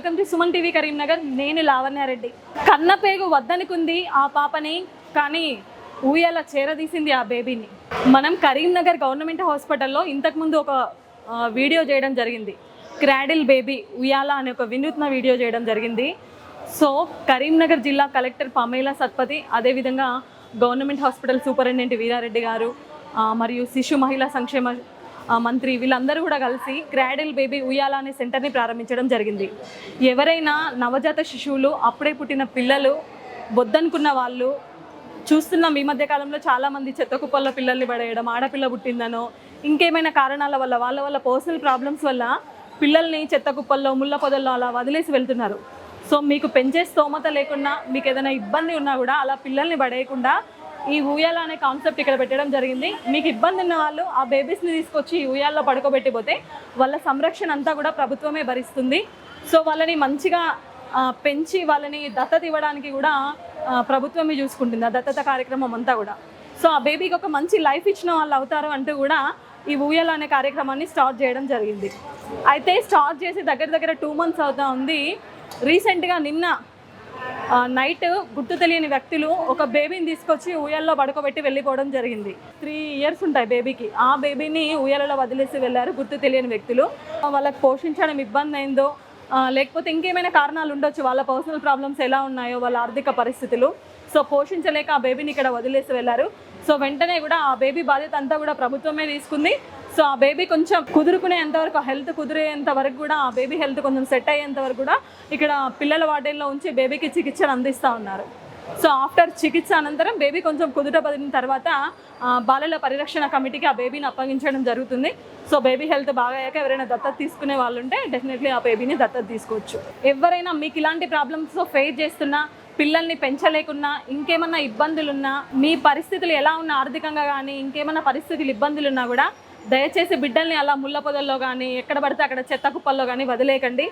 Welcome to Suman TV Karimnagar. నేను లావణ్యారెడ్డి. కన్నపేగు వద్దనుకుంది ఆ పాపని కానీ ఊయల చేరదీసింది ఆ బేబీని. మనం కరీంనగర్ గవర్నమెంట్ హాస్పిటల్లో ఇంతకుముందు ఒక వీడియో చేయడం జరిగింది. క్రాడిల్ బేబీ ఉయ్యాల అనే ఒక వినూత్న వీడియో చేయడం జరిగింది. సో కరీంనగర్ జిల్లా కలెక్టర్ పమేలా సత్పతి అదేవిధంగా గవర్నమెంట్ హాస్పిటల్ సూపరింటెండెంట్ వీరారెడ్డి గారు మరియు శిశు మహిళా సంక్షేమ మంత్రి వీళ్ళందరూ కూడా కలిసి క్రాడిల్ బేబీ ఉయ్యాల అనే సెంటర్ని ప్రారంభించడం జరిగింది. ఎవరైనా నవజాత శిశువులు అప్పుడే పుట్టిన పిల్లలు వద్దనుకున్న వాళ్ళు చూస్తున్నాం ఈ మధ్య కాలంలో చాలామంది చెత్త కుప్పల్లో పిల్లల్ని పడేయడం ఆడపిల్ల పుట్టిందనో ఇంకేమైనా కారణాల వల్ల వాళ్ళ వల్ల పర్సనల్ ప్రాబ్లమ్స్ వల్ల పిల్లల్ని చెత్త కుప్పల్లో ముళ్ళ పొదల్లో అలా వదిలేసి వెళ్తున్నారు. సో మీకు పెంచే స్తోమత లేకుండా మీకు ఏదైనా ఇబ్బంది ఉన్నా కూడా అలా పిల్లల్ని పడేయకుండా ఈ ఊయాల అనే కాన్సెప్ట్ ఇక్కడ పెట్టడం జరిగింది. మీకు ఇబ్బంది ఉన్న వాళ్ళు ఆ బేబీస్ని తీసుకొచ్చి ఈ ఊయాల్లో పడుకోబెట్టిపోతే వాళ్ళ సంరక్షణ అంతా కూడా ప్రభుత్వమే భరిస్తుంది. సో వాళ్ళని మంచిగా పెంచి వాళ్ళని దత్తత ఇవ్వడానికి కూడా ప్రభుత్వమే చూసుకుంటుంది. ఆ దత్తత కార్యక్రమం అంతా కూడా. సో ఆ బేబీకి ఒక మంచి లైఫ్ ఇచ్చిన వాళ్ళు అవుతారు అంటూ కూడా ఈ ఊయల అనే కార్యక్రమాన్ని స్టార్ట్ చేయడం జరిగింది. అయితే స్టార్ట్ చేసి దగ్గర దగ్గర టూ మంత్స్ అవుతా ఉంది. రీసెంట్గా నిన్న నైట్ గుర్తు తెలియని వ్యక్తులు ఒక బేబీని తీసుకొచ్చి ఉయ్యల్లో పడుకోబెట్టి వెళ్ళిపోవడం జరిగింది. త్రీ ఇయర్స్ ఉంటాయి బేబీకి ఆ బేబీని ఉయ్యలలో వదిలేసి వెళ్ళారు గుర్తు తెలియని వ్యక్తులు. వాళ్ళకి పోషించడం ఇబ్బంది అయిందో లేకపోతే ఇంకేమైనా కారణాలు ఉండొచ్చు వాళ్ళ పర్సనల్ ప్రాబ్లమ్స్ ఎలా ఉన్నాయో వాళ్ళ ఆర్థిక పరిస్థితులు. సో పోషించలేక ఆ బేబీని ఇక్కడ వదిలేసి వెళ్ళారు. సో వెంటనే కూడా ఆ బేబీ బాధ్యత అంతా కూడా ప్రభుత్వమే తీసుకుంది. సో ఆ బేబీ కొంచెం కుదురుకునేంత వరకు హెల్త్ కుదిరేంత వరకు కూడా ఆ బేబీ హెల్త్ కొంచెం సెట్ అయ్యేంత వరకు కూడా ఇక్కడ పిల్లల వార్డెన్లో ఉంచి బేబీకి చికిత్సలు అందిస్తూ ఉన్నారు. సో ఆఫ్టర్ చికిత్స అనంతరం బేబీ కొంచెం కుదుట పదిన తర్వాత బాలల పరిరక్షణ కమిటీకి ఆ బేబీని అప్పగించడం జరుగుతుంది. సో బేబీ హెల్త్ బాగా అయ్యాక ఎవరైనా దత్తత తీసుకునే వాళ్ళు ఉంటే డెఫినెట్లీ ఆ బేబీని దత్తత తీసుకోవచ్చు. ఎవరైనా మీకు ఇలాంటి ప్రాబ్లమ్స్ ఫేస్ చేస్తున్నా పిల్లల్ని పెంచలేకున్నా ఇంకేమన్నా ఇబ్బందులున్నా మీ పరిస్థితులు ఎలా ఉన్నా ఆర్థికంగా కానీ ఇంకేమన్నా పరిస్థితులు ఇబ్బందులు ఉన్నా కూడా దయచేసి బిడ్డల్ని అలా ముళ్ళ పొదల్లో కానీ ఎక్కడ పడితే అక్కడ చెత్త కుప్పల్లో కానీ వదిలేయకండి.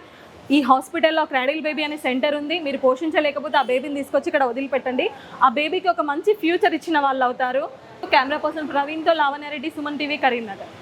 ఈ హాస్పిటల్లో క్రాడిల్ బేబీ అనే సెంటర్ ఉంది. మీరు పోషించలేకపోతే ఆ బేబీని తీసుకొచ్చి ఇక్కడ వదిలిపెట్టండి. ఆ బేబీకి ఒక మంచి ఫ్యూచర్ ఇచ్చిన వాళ్ళు అవుతారు. కెమెరా పర్సన్ ప్రవీణ్తో లావణ్యారెడ్డి సుమన్ టీవీ కరీంనగర్.